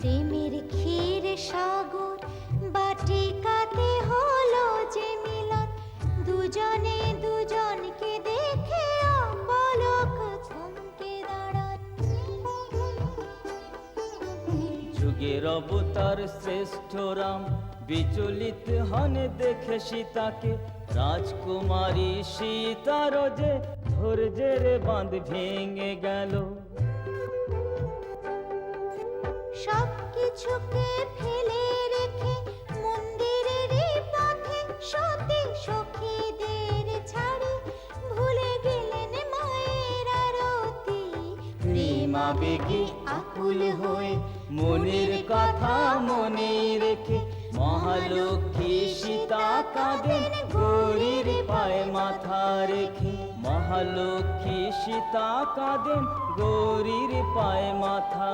প্রেমের ক্ষীর সাগর বাটিকাতে হলো যে মিলন। দুজনে দুজনকে দেখে অপলক যুগের অবতার শ্রেষ্ঠ রাম, বিচলিত হন দেখে সীতাকে। রাজকুমারী সীতার যে ধৈর্যের বাঁধ ভেঙে গেল। কিছুকে ফেলে রেখে মন্দিরের পথে সতী সখীদের ছাড়ি। ভুলে গেলেন মায়ের আরতি। প্রেম আকুল হয়ে মনের কথা মনে রেখে মহালক্ষ্মী সীতা কাঁদেন গৌরীর পায়ে মাথা রেখে মহালক্ষ্মী সীতা কাঁদেন গৌরীর পায়ে মাথা